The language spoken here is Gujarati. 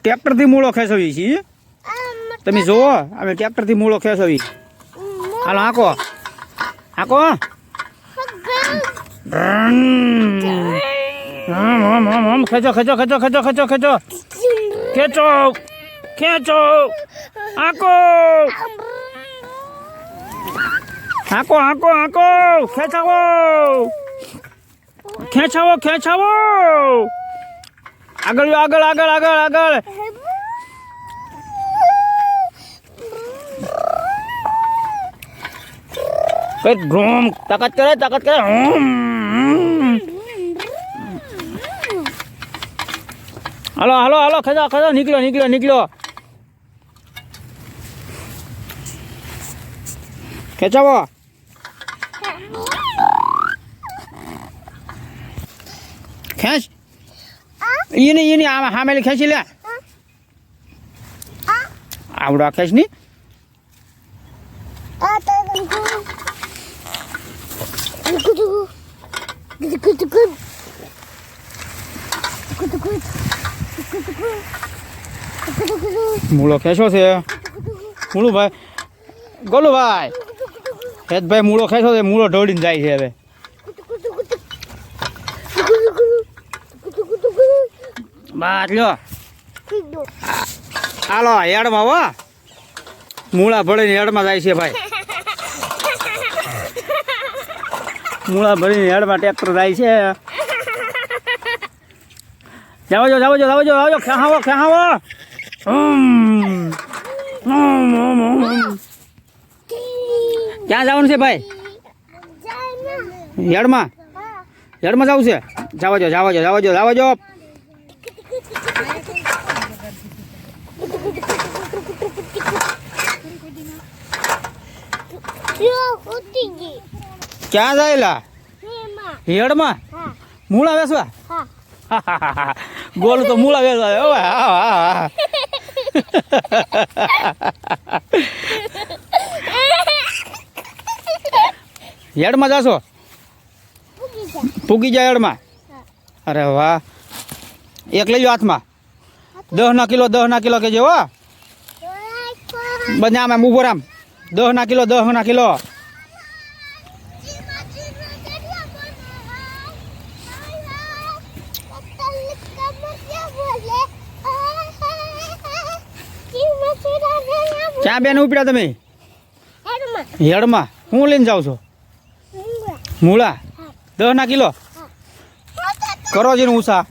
ટ્રેક્ટરથી મૂળો ખેંચવી છીએ તમે જુઓ અમે ટ્રેક્ટરથી મૂળો ખેંચવી. હાલો આંકો આંકો ખેંચો ખેંચો ખેંચો ખેંચો ખેંચો ખેંચો. ખેંચો ખેંચો. આંકો આંકો આંકો આંકો ખેંચાવો. ખેંચાવો ખેંચાવો. આગળ આગળ આગળ આગળ આગળ. કઈ ડ્રોમ તાકાત કરે તાકાત કરે. હાલો હાલો હાલો, ખેંચો ખેંચો, નીકળ્યો નીકળ્યો નીકળ્યો. ખેંચાવો. ખેંચ. એની એની આ હામેલી ખેંચી લે. આવડો આ ખેંચ નહીં મૂળો ખેંચો છે. મૂળું ભાઈ. ગોલું ભાઈ હેતભાઈ મૂળો ખેંચો છે. મૂળો ઢોળીને જાય છે હવે. બાદ. લ્યો. હાલો હેડમાં હો. મૂળા ભળીને હેડમાં જાય છે ભાઈ. મૂળા ભરીને હેડમાં ટ્રેક્ટર જાય છે. જાવો જો જાવો જો જાવ જો જાવો જો ખેહાવો ખેહાવો. ક્યાં જવાનું છે ભાઈ? હેડમાં? હેડમાં જવું છે? જાવો જો જાવો જો જાવો જો જાવો જો. ક્યાં જાયેલા? હેડમાં? મૂળા વેસવા ગોલ તો મૂળા વેસવા હેડમાં જાશો? પૂગી જાય હેડમાં? અરે વાહ. એક લઈ જાઓ હાથમાં. દસ ના કિલો દસ ના કિલો કેજો જેવો બધા આમ ઊભો રામ દહ ના કિલો દહ ના કિલો. ક્યાં બેન ઉપડ્યા તમે? હેડમાં. હું લઈને જાઉં છો. મૂળા. દહ ના કિલો. કરો છે ને ઉષા.